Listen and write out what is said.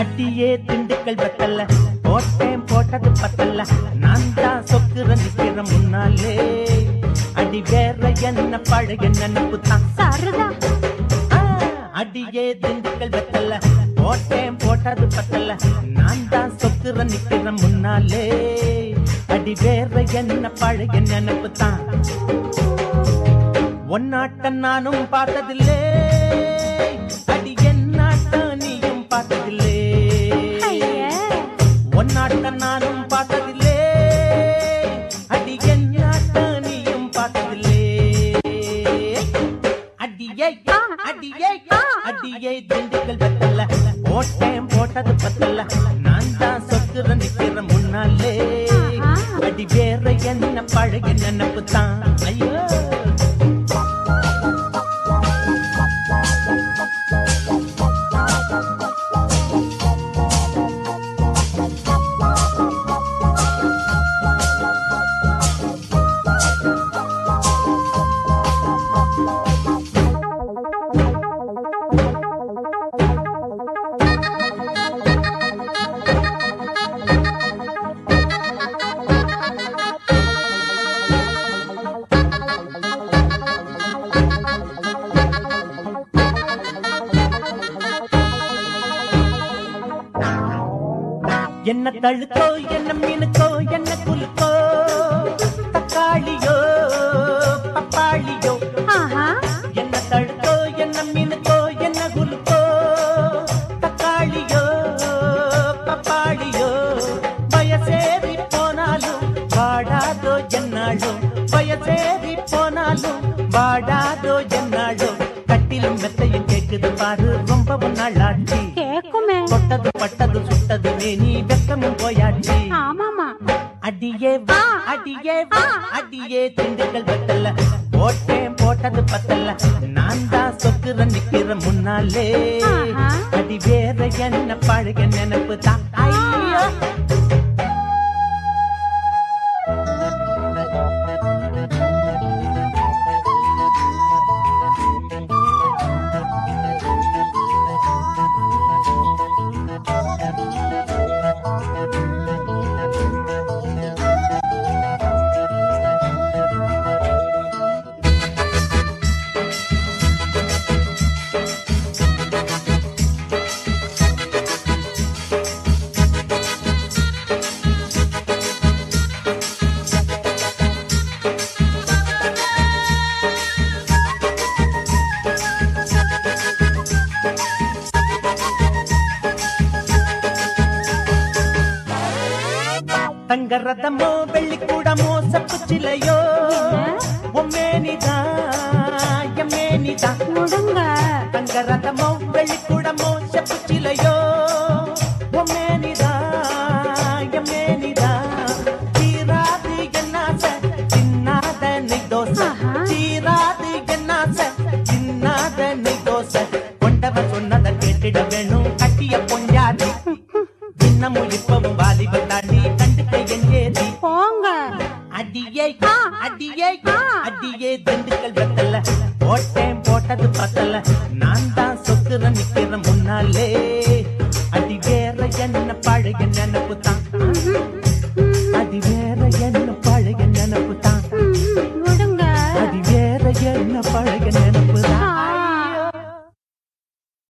அடியே திண்டுக்கல் வெத்தல்ல போட்டேன் போட்டது பத்தல்ல. நான் தான் சொக்குற நிக்கிற முன்னாலே. அடி வேற என்ன பழைய நினப்பு தான் சரதா? அடியே திண்டுக்கல் வெத்தல்ல போட்டேன் போட்டது பத்தல்ல. நான் தான் சொக்குற நிக்கிற முன்னாலே. அடி வேற என்ன பழைய நினப்பு தான் ஒன்னாட்டம் நானும் பார்த்ததில்லே. அடியை திண்டுக்கல் வெத்தல்ல போட்டேன் போட்டது பத்தல்ல நான் தான் சொத்துற நிக்கிற முன்னாலே. அடி வேற என்ன பழக நினப்பு தான் என்ன தழுக்கோ என்ன மீனுக்கோ என்ன குலுக்கோ தக்காளியோ பப்பாளியோ? என்ன தழுக்கோ என்ன மீனுக்கோ என்ன குலுக்கோ தக்காளியோ பப்பாளியோ? வயசேறி போனாலும் வாடாதோ என்னாலும்? வயசேறி போனாலும் வாடாதோ என்னாலும்? கட்டிலும் மெத்தையும் கேக்குது பாரு ரொம்பவும் நாளாச்சு கேக்குமே. தொட்டது பட்டது சுட்டது நீ வெக்கமும் போயாச்சு? ஆமாமா அடியே வா அடியே வா அடியே திண்டுக்கல் பத்தல்ல போட்டேன் போட்டது பத்தல்ல. நான் தான் சொக்குற நிக்கிற முன்னாலே. அடி வேற என்ன பழக நினைப்பு தான் ஐயோ. தங்க ரதமோ வெள்ளி கூடமோ சப்பு சிலையோ ஒம்மேனிதா எம்மேனிதா முடுங்க. தங்க ரதமோ வெள்ளி கூடமோ செப்பு சிலையோ ஒம்மேனிதா எம்மேனிதா தீராது என்னாச சின்னாத நெய் தோசை. ஆஹா. தீராது என்னாச சின்னாத நெய் அடியே அடியே அடியே திண்டுக்கல் வெத்தல. போட்டேன் போட்டது பத்தல. நான் தான் சொக்குற நிக்கிற முன்னாலே. அடி வேற என்ன பழைய நினப்பு தான்